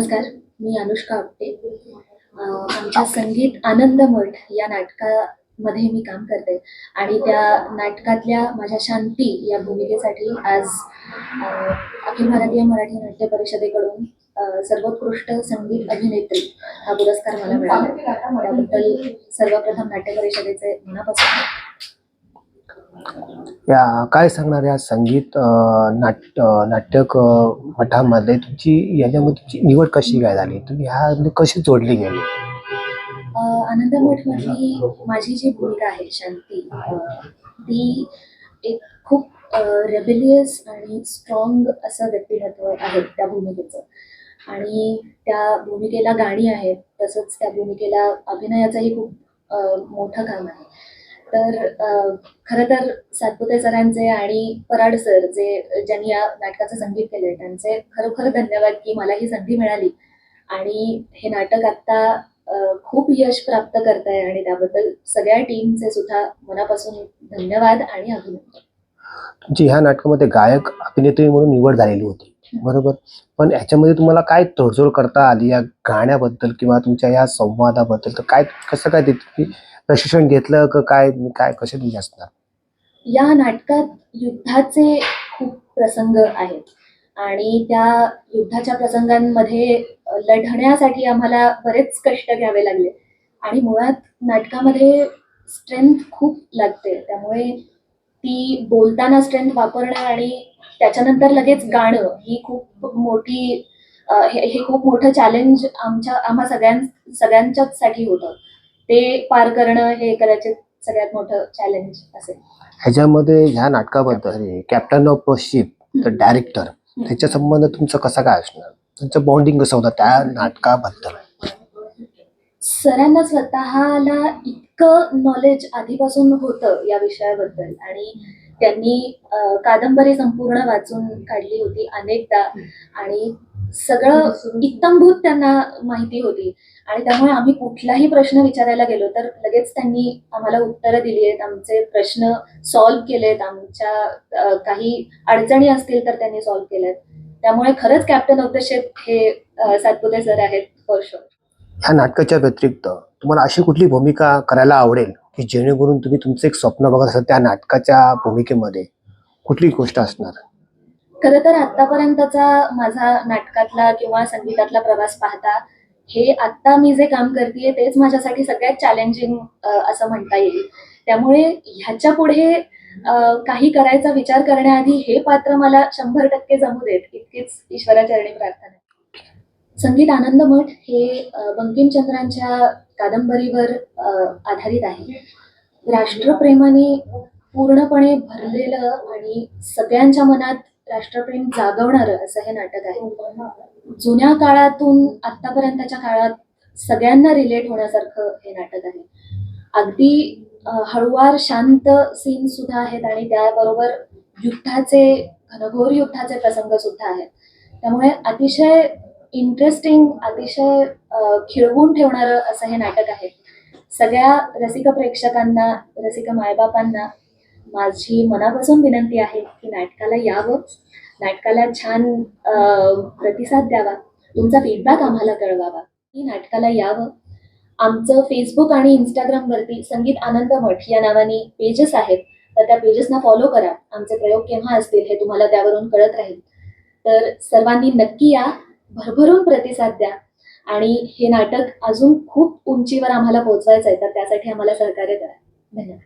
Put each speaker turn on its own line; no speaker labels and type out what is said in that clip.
नमस्कार मी अनुष्का आपटे. आमच्या संगीत आनंद मठ या नाटकामध्ये मी काम करते. आणि त्या नाटकातल्या माझ्या शांती या भूमिकेसाठी आज अखिल भारतीय मराठी नाट्य परिषदेकडून सर्वोत्कृष्ट संगीत अभिनेत्री हा पुरस्कार मला मिळाला. त्याबद्दल सर्वप्रथम नाट्य परिषदेचे मनापासून
या काय सांगणार या संगीत नाट नाटक मठामध्ये तुमची याच्यामध्ये तुमची निवड कशी काय झाली? तुम्ही ह्या कशी जोडली गेली?
आनंद आनंद मठमधली माझी जी भूमिका आहे शांती ती एक खूप रेबिलियस आणि स्ट्रॉंग असं व्यक्तिमत्व आहे त्या भूमिकेचं. आणि त्या भूमिकेला गाणी आहेत तसंच त्या भूमिकेला अभिनयाचंही खूप मोठं काम आहे. तर खरं तर सातपुते सरांचे आणि पराड सर जे ज्यांनी या नाटकाचं संगीत केलंय त्यांचे खरोखर धन्यवाद की मला ही संधी मिळाली. आणि हे नाटक आता खूप यश प्राप्त करत आहे आणि त्याबद्दल सगळ्या टीमचे सुद्धा मनापासून धन्यवाद आणि अभिनंदन.
तुमची ह्या नाटकामध्ये गायक अभिनेत्री म्हणून निवड झालेली होती. बरोबर? पण ह्याच्यामध्ये तुम्हाला काय तडजोड करता आली या गाण्याबद्दल किंवा तुमच्या या संवादाबद्दल? तर काय कसं काय ते तुम्ही प्रशिक्षण घेतलं का काय काय कसे तुम्ही असणार
या नाटकात युद्धाचे खूप प्रसंग आहेत. आणि त्या युद्धाच्या प्रसंगांमध्ये लढण्यासाठी आम्हाला बरेच कष्ट घ्यावे लागले. आणि मुळात नाटकामध्ये स्ट्रेंथ खूप लागते. त्यामुळे ती बोलताना स्ट्रेंथ वापरणं आणि त्याच्यानंतर लगेच गाणं ही खूप मोठी हे खूप मोठं चॅलेंज आमच्या आम्हा सगळ्यां सगळ्यांच्याच साठी होतं. ते पार करणं हे कदाचित सगळ्यात मोठं चॅलेंज असेल.
ह्याच्यामध्ये ह्या नाटकाबद्दल कॅप्टन ऑफ शिप तर डायरेक्टर त्याच्या संबंध तुमचं कसं काय असणार? तुमचं बॉन्डिंग कसं होतं त्या नाटकाबद्दल?
सरांना स्वतःला इतकं नॉलेज आधीपासून होतं या विषयाबद्दल. आणि त्यांनी कादंबरी संपूर्ण वाचून काढली होती अनेकदा. आणि सगळं इत्तमभूत त्यांना माहिती होती. आणि त्यामुळे आम्ही कुठलाही प्रश्न विचारायला गेलो तर लगेच त्यांनी आम्हाला उत्तरं दिली आहेत. आमचे प्रश्न सॉल्व्ह केलेत. आमच्या काही अडचणी असतील तर त्यांनी सॉल्व्ह केल्यात. त्यामुळे खरंच कॅप्टन ऑफ द शेप हे सातपुते सर आहेत फॉर शुअर
ह्या नाटकाच्या व्यतिरिक्त तुम्हाला अशी कुठली भूमिका करायला आवडेल की जेणेकरून तुम्ही तुमचं एक स्वप्न बघत असाल त्या नाटकाच्या भूमिकेमध्ये? कुठली गोष्ट असणार?
खरं तर आतापर्यंतचा माझा नाटकातला किंवा संगीतातला प्रवास पाहता हे आत्ता मी जे काम करते तेच माझ्यासाठी सगळ्यात चॅलेंजिंग असं म्हणता येईल. त्यामुळे ह्याच्या पुढे काही करायचा विचार करण्याआधी हे पात्र मला शंभर टक्के जमू देत. इतकीच ईश्वराचरणी प्रार्थना. संगीत आनंद मठ हे बंकिमचंद्रांच्या कादंबरीवर आधारित आहे. राष्ट्रप्रेमाने पूर्णपणे भरलेलं आणि सगळ्यांच्या मनात राष्ट्रप्रेम जागवणारं असं हे नाटक आहे. जुन्या काळातून आतापर्यंतच्या काळात सगळ्यांना रिलेट होण्यासारखं हे नाटक आहे. अगदी हळुवार शांत सीन सुद्धा आहेत आणि त्याबरोबर युद्धाचे घनघोर युद्धाचे प्रसंग सुद्धा आहेत. त्यामुळे अतिशय इंटरेस्टिंग अतिशय खिळवून ठेवणारं असं हे नाटक आहे. सगळ्या रसिक प्रेक्षकांना रसिक मायबापांना माझी मनापासून विनंती आहे की नाटकाला यावं. नाटकाला छान प्रतिसाद द्यावा. तुमचा फीडबॅक आम्हाला कळवावा. की नाटकाला यावं. आमचं फेसबुक आणि इंस्टाग्रामवरती संगीत आनंद मठ या नावाने पेजेस आहेत. तर त्या पेजेसना फॉलो करा. आमचे प्रयोग केव्हा असतील हे तुम्हाला त्यावरून कळत राहील. तर सर्वांनी नक्की या. भरभरून प्रतिसाद द्या. आणि हे नाटक अजून खूप उंचीवर आम्हाला पोहोचवायचं आहे तर त्यासाठी आम्हाला सहकार्य करा. धन्यवाद.